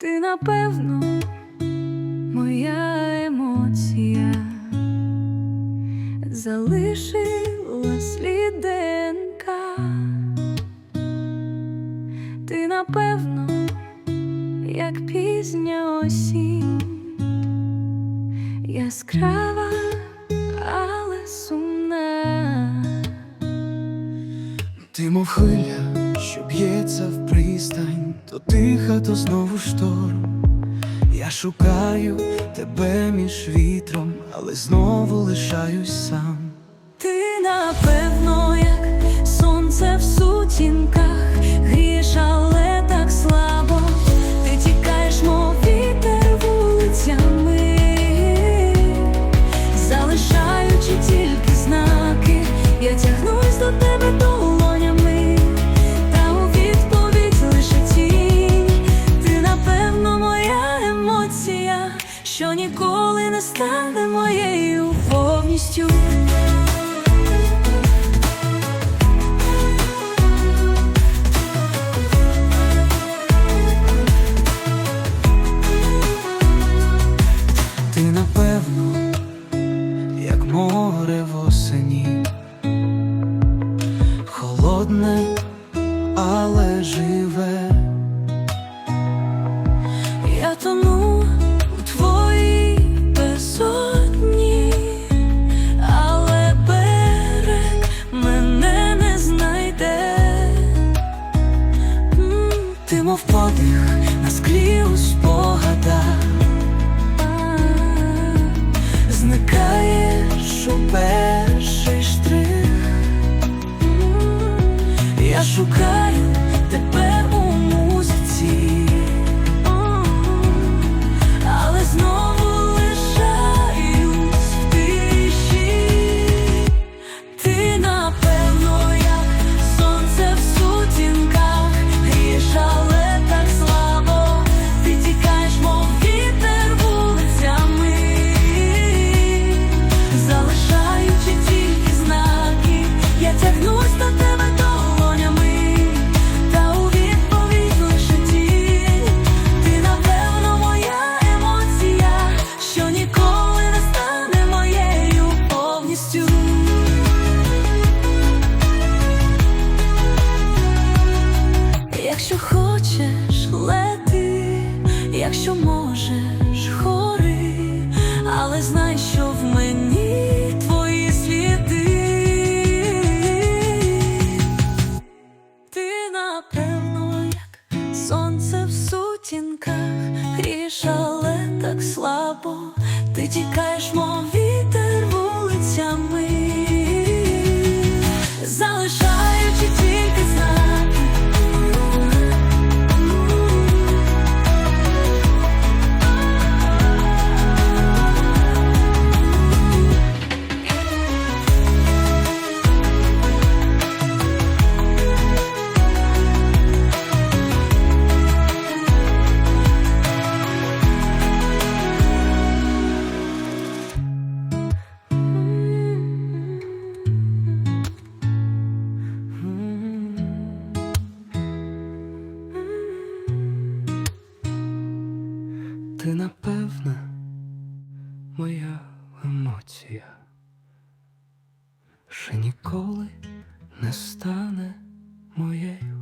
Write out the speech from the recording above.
Ти, напевно, моя емоція залишила слід ДНК. Ти, напевно, як пізня осінь, яскрава, але сумна. Ти мов хвиля, що б'ється в пристань, то тиха, то знову шторм. Я шукаю тебе між вітром, але знову лишаюсь сам. Ти, напевно, як сонце в сутінках, холодне, але живе. Я тону якщо можеш, хори, але знай, що в мені твої сліди. Ти, напевно, як сонце в сутінках, гріш, але так слабо. Ти тікаєш, мов Ти напевне моя емоція, ще ніколи не стане моєю.